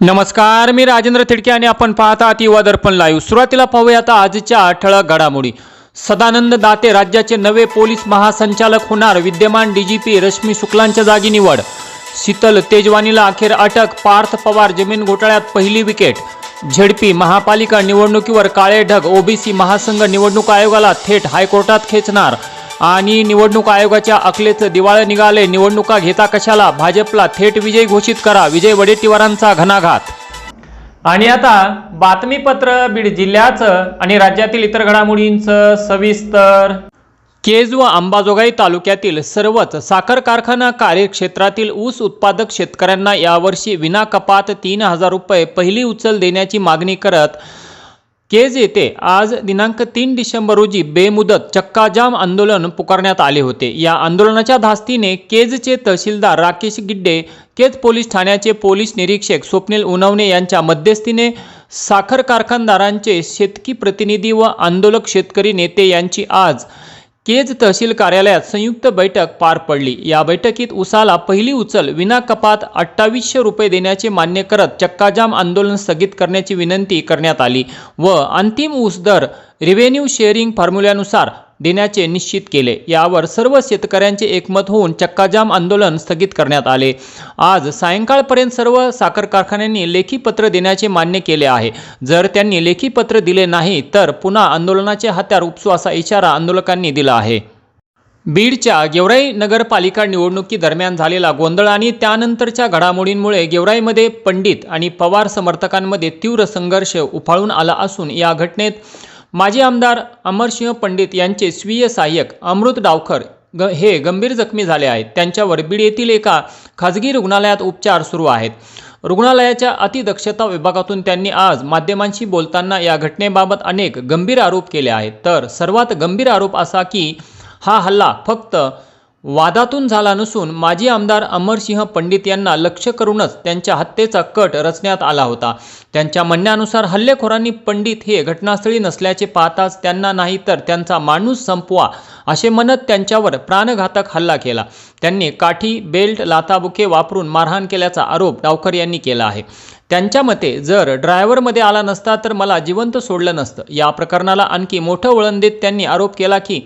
नमस्कार मी राजेंद्र थिडके आणि आपण पाहता आहात युवा दर्पण लाईव्ह सुरुवातीला पाहूयात आता आजच्या ठळक घडामोडी. सदानंद दाते राज्याचे नवे पोलीस महासंचालक होणार विद्यमान डीजीपी रश्मी शुक्लांच्या जागी निवड. शीतल तेजवानीला अखेर अटक पार्थ पवार जमीन घोटाळ्यात पहिली विकेट झेडपी महापालिका निवडणुकीवर काळे ढग ओबीसी महासंघ निवडणूक आयोगाला थेट हायकोर्टात खेचणार. आणि निवडणूक आयोगाच्या अकलेचं दिवाळं निघाले. निवडणुका घेता कशाला? भाजपला थेट विजय घोषित करा. विजय वडेट्टीवारांचा घणाघात. आणि आता बातमीपत्र बीड जिल्ह्याचं आणि राज्यातील इतर घडामोडींचं सविस्तर. केज व अंबाजोगाई तालुक्यातील सर्वच साखर कारखाना कार्यक्षेत्रातील ऊस उत्पादक शेतकऱ्यांना यावर्षी विना कपात तीन हजार रुपये पहिली उचल देण्याची मागणी करत केज येथे आज दिनांक तीन डिसेंबर रोजी बेमुदत चक्काजाम आंदोलन पुकारण्यात आले होते. या आंदोलनाच्या धास्तीने केजचे तहसीलदार राकेश गिड्डे केज पोलीस ठाण्याचे पोलीस निरीक्षक स्वप्नील उनवणे यांच्या मध्यस्थीने साखर कारखानदारांचे शेतकी प्रतिनिधी व आंदोलक शेतकरी नेते यांची आज केज तहसील कार्यालयात संयुक्त बैठक पार पडली. या बैठकीत उसाला पहिली उचल विना कपात अठ्ठावीसशे रुपये देण्याचे मान्य करत चक्काजाम आंदोलन स्थगित करण्याची विनंती करण्यात आली व अंतिम ऊस दर रिव्हेन्यू शेअरिंग फॉर्म्युल्यानुसार देण्याचे निश्चित केले. यावर सर्व शेतकऱ्यांचे एकमत होऊन चक्काजाम आंदोलन स्थगित करण्यात आले. आज सायंकाळपर्यंत सर्व साखर कारखान्यांनी लेखी पत्र देण्याचे मान्य केले आहे. जर त्यांनी लेखी पत्र दिले नाही तर पुन्हा आंदोलनाचे हत्यार उपसू असा इशारा आंदोलकांनी दिला आहे. बीडच्या गेवराई नगरपालिका निवडणुकीदरम्यान झालेला गोंधळ आणि त्यानंतरच्या घडामोडींमुळे गेवराईमध्ये पंडित आणि पवार समर्थकांमध्ये तीव्र संघर्ष उफाळून आला असून या घटनेत माजी आमदार अमरसिंह पंडित यांचे स्वीय सहाय्यक अमृत डावखर ग हे गंभीर जखमी झाले आहेत. त्यांच्यावर बीड येथील एका खाजगी रुग्णालयात उपचार सुरू आहेत. रुग्णालयाच्या अतिदक्षता विभागातून त्यांनी आज माध्यमांशी बोलताना या घटनेबाबत अनेक गंभीर आरोप केले आहेत. तर सर्वात गंभीर आरोप असा की हा हल्ला फक्त वादातून झाला नसून माजी आमदार अमरसिंह पंडित यांना लक्ष करूनच त्यांच्या हत्येचा कट रचण्यात आला होता. त्यांच्या म्हणण्यानुसार हल्लेखोरांनी पंडित हे घटनास्थळी नसल्याचे पाहताच त्यांना नाही तर त्यांचा माणूस संपवा असे म्हणत त्यांच्यावर प्राणघातक हल्ला केला. त्यांनी काठी बेल्ट लाथाबुके वापरून मारहाण केल्याचा आरोप डावकर यांनी केला आहे. त्यांच्या मते जर ड्रायव्हरमध्ये आला नसता तर मला जिवंत सोडलं नसतं. या प्रकरणाला आणखी मोठं वळण देत त्यांनी आरोप केला की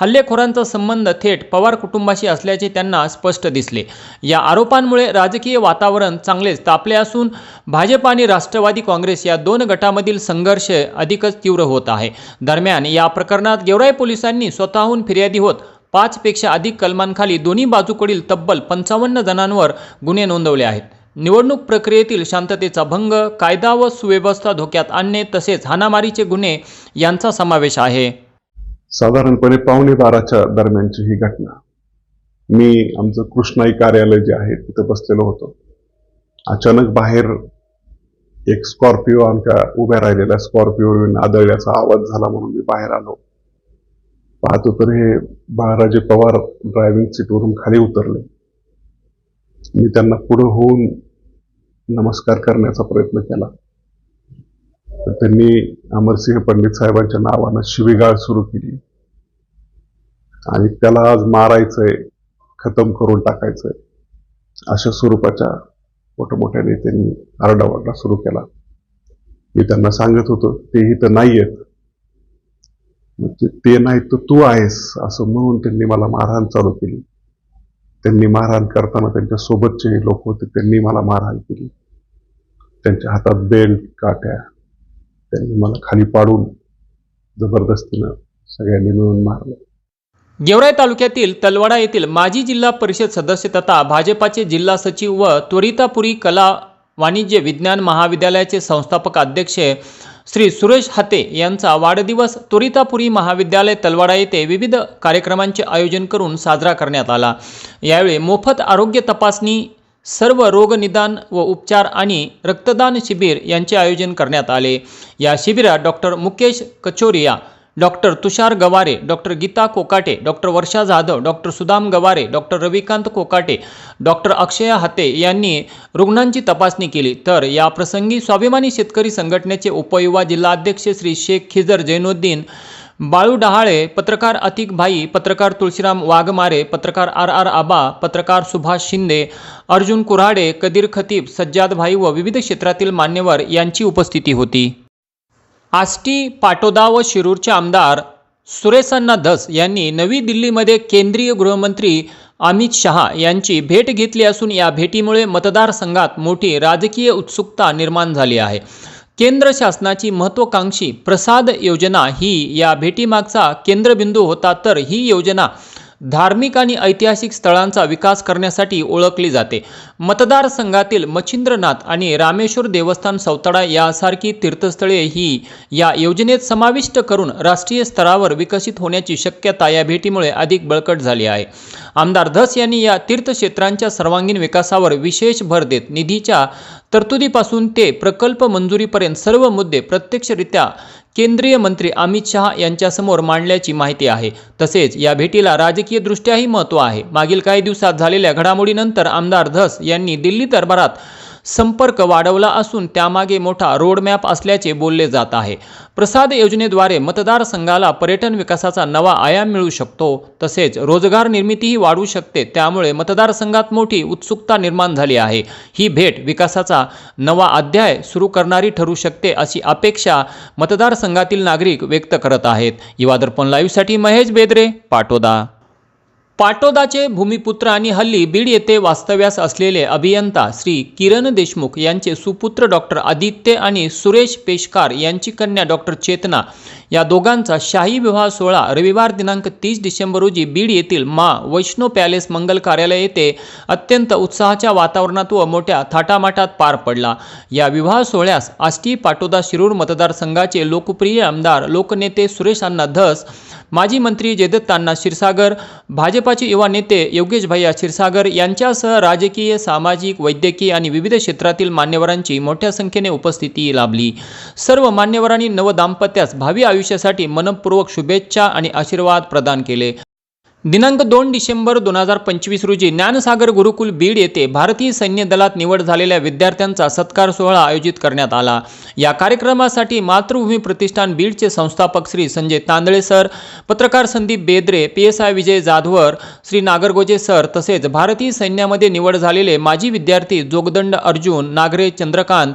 हल्लेखोरांचा संबंध थेट पवार कुटुंबाशी असल्याचे त्यांना स्पष्ट दिसले. या आरोपांमुळे राजकीय वातावरण चांगलेच तापले असून भाजप आणि राष्ट्रवादी काँग्रेस या दोन गटामधील संघर्ष अधिकच तीव्र होत आहे. दरम्यान या प्रकरणात गेवराई पोलिसांनी स्वतःहून फिर्यादी होत पाचपेक्षा अधिक कलमांखाली दोन्ही बाजूकडील तब्बल पंचावन्न जणांवर गुन्हे नोंदवले आहेत. निवडणूक प्रक्रियेतील शांततेचा भंग कायदा व सुव्यवस्था धोक्यात आणणे तसेच हाणामारीचे गुन्हे यांचा समावेश आहे. साधारणपणे पावणे बाराच्या दरम्यानची ही घटना. मी आमचं कृष्णाई कार्यालय जे आहे तिथं बसलेलो होतो. अचानक बाहेर एक स्कॉर्पिओ आमच्या उभ्या राहिलेल्या स्कॉर्पिओवरून आदळल्याचा आवाज झाला म्हणून मी बाहेर आलो. पाहतो तर हे बाळाराजे पवार ड्रायव्हिंग सीटवरून खाली उतरले. मी त्यांना पुढं होऊन नमस्कार करण्याचा प्रयत्न केला. तर त्यांनी अमरसिंह पंडित साहेबांच्या नावानं शिवीगाळ सुरू केली. आणि त्याला आज मारायचंय खतम करून टाकायचंय अशा स्वरूपाच्या मोठमोठ्याने त्यांनी आरडाओरडा सुरू केला. मी त्यांना सांगत होतो ते इथं नाही आहेत मग ते- म्हणजे ते नाही तर तू आहेस असं म्हणून त्यांनी मला मारहाण चालू केली. त्यांनी मारहाण करताना त्यांच्या सोबतचे लोक होते त्यांनी मला मारहाण केली. त्यांच्या हातात बेल्ट काट्या त्यांनी मला खाली पाडून जबरदस्तीनं सगळ्यांनी मिळून मारलं. गेवराई तालुक्यातील तलवाडा येथील माजी जिल्हा परिषद सदस्य तथा भाजपाचे जिल्हा सचिव व त्वरितापुरी कला वाणिज्य विज्ञान महाविद्यालयाचे संस्थापक अध्यक्ष श्री सुरेश हाते यांचा वाढदिवस त्वरितापुरी महाविद्यालय तलवाडा येथे विविध कार्यक्रमांचे आयोजन करून साजरा करण्यात आला. यावेळी मोफत आरोग्य तपासणी सर्व रोगनिदान व उपचार आणि रक्तदान शिबिर यांचे आयोजन करण्यात आले. या शिबिरात doctor Mukesh Kachoriya doctor Tushar Gaware doctor Geeta Kokate doctor Varsha Jadhav doctor Sudam Gaware doctor Ravikant Kokate doctor Akshaya Hate यांनी रुग्णांची तपासणी केली. तर या प्रसंगी स्वाभिमानी शेतकरी संघटनेचे उपयुवा जिल्हाध्यक्ष श्री शेख खिजर जैनुद्दीन बाळू डहाळे पत्रकार अतिक भाई पत्रकार तुळशीराम वाघमारे पत्रकार आर आर आबा पत्रकार सुभाष शिंदे अर्जुन कुऱ्हाडे कदीर खतीब सज्जाद भाई व विविध क्षेत्रातील मान्यवर यांची उपस्थिती होती. आष्टी पाटोदा व शिरूरचे आमदार सुरेसांना धस यांनी नवी दिल्लीमध्ये केंद्रीय गृहमंत्री अमित शहा यांची भेट घेतली असून या भेटीमुळे मतदारसंघात मोठी राजकीय उत्सुकता निर्माण झाली आहे. केंद्र शासनाची महत्त्वाकांक्षी प्रसाद योजना ही या भेटीमागचा केंद्रबिंदू होता तर ही योजना धार्मिक आणि ऐतिहासिक स्थळांचा विकास करण्यासाठी ओळखली जाते. मतदारसंघातील मच्छिंद्रनाथ आणि रामेश्वर देवस्थान सौताडा यासारखी तीर्थस्थळे ही या योजनेत समाविष्ट करून राष्ट्रीय स्तरावर विकसित होण्याची शक्यता या भेटीमुळे अधिक बळकट झाली आहे. आमदार धस यांनी या तीर्थक्षेत्रांच्या सर्वांगीण विकासावर विशेष भर देत निधीच्या तरतुदीपासून ते प्रकल्प मंजुरीपर्यंत सर्व मुद्दे प्रत्यक्षरित्या केंद्रीय मंत्री अमित शहा यांच्यासमोर मांडल्याची माहिती आहे. तसेच या भेटीला राजकीयदृष्ट्याही महत्त्व आहे. मागील काही दिवसात झालेल्या घडामोडीनंतर आमदार धस यांनी दिल्ली दरबारात संपर्क वाढवला असून त्यामागे मोठा रोडमॅप असल्याचे बोलले जात आहे. प्रसाद योजनेद्वारे मतदारसंघाला पर्यटन विकासाचा नवा आयाम मिळू शकतो तसेच रोजगार निर्मितीही वाढू शकते त्यामुळे मतदारसंघात मोठी उत्सुकता निर्माण झाली आहे. ही भेट विकासाचा नवा अध्याय सुरू करणारी ठरू शकते अशी अपेक्षा मतदारसंघातील नागरिक व्यक्त करत आहेत. युवा दर्पण लाईव्हसाठी महेश बेदरे पाटोदा. पाटोदाचे भूमिपुत्र आणि हल्ली बीड येथे वास्तव्यास असलेले अभियंता श्री किरण देशमुख यांचे सुपुत्र डॉक्टर आदित्य आणि सुरेश पेशकार यांची कन्या डॉक्टर चेतना या दोघांचा शाही विवाह सोहळा रविवार दिनांक तीस डिसेंबर रोजी बीड येथील मा वैष्णव पॅलेस मंगल कार्यालय येथे अत्यंत उत्साहाच्या वातावरणात व मोठ्या थाटामाटात पार पडला. या विवाह सोहळ्यास आष्टी पाटोदा शिरूर मतदारसंघाचे लोकप्रिय आमदार लोकनेते सुरेश अण्णा धस माजी मंत्री जयदत्तांना क्षीरसागर भाजपाचे युवा नेते योगेश भैया क्षीरसागर यांच्यासह राजकीय सामाजिक वैद्यकीय आणि विविध क्षेत्रातील मान्यवरांची मोठ्या संख्येने उपस्थिती लाभली. सर्व मान्यवरांनी नवदाम्पत्यास भावी आयुष्यासाठी मनपूर्वक शुभेच्छा आणि आशीर्वाद प्रदान केले. दिनांक दोन डिसेंबर दोन हजार पंचवीस रोजी ज्ञानसागर गुरुकुल बीड येथे भारतीय सैन्य दलात निवड झालेल्या विद्यार्थ्यांचा सत्कार सोहळा आयोजित करण्यात आला. या कार्यक्रमासाठी मातृभूमी प्रतिष्ठान बीडचे संस्थापक श्री संजय तांदळे सर पत्रकार Sandeep Bedre P S I Vijay Jadhavar Shri Nagargoje sir तसेच भारतीय सैन्यामध्ये निवड झालेले माजी विद्यार्थी जोगदंड अर्जुन नागरे चंद्रकांत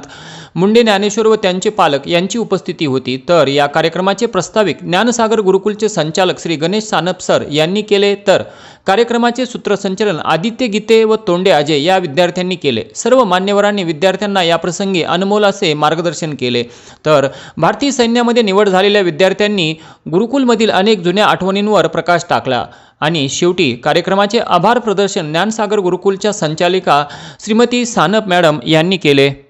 मुंडे ज्ञानेश्वर व त्यांचे पालक यांची उपस्थिती होती. तर या कार्यक्रमाचे प्रस्ताविक ज्ञानसागर गुरुकुलचे संचालक श्री गणेश सानप सर यांनी केले. तर कार्यक्रमाचे सूत्रसंचलन आदित्य गीते व तोंडे अजय या विद्यार्थ्यांनी केले. सर्व मान्यवरांनी विद्यार्थ्यांना याप्रसंगी अनमोल असे मार्गदर्शन केले. तर भारतीय सैन्यामध्ये निवड झालेल्या विद्यार्थ्यांनी गुरुकुलमधील अनेक जुन्या आठवणींवर प्रकाश टाकला. आणि शेवटी कार्यक्रमाचे आभार प्रदर्शन ज्ञानसागर गुरुकुलच्या संचालिका श्रीमती सानप मॅडम यांनी केले.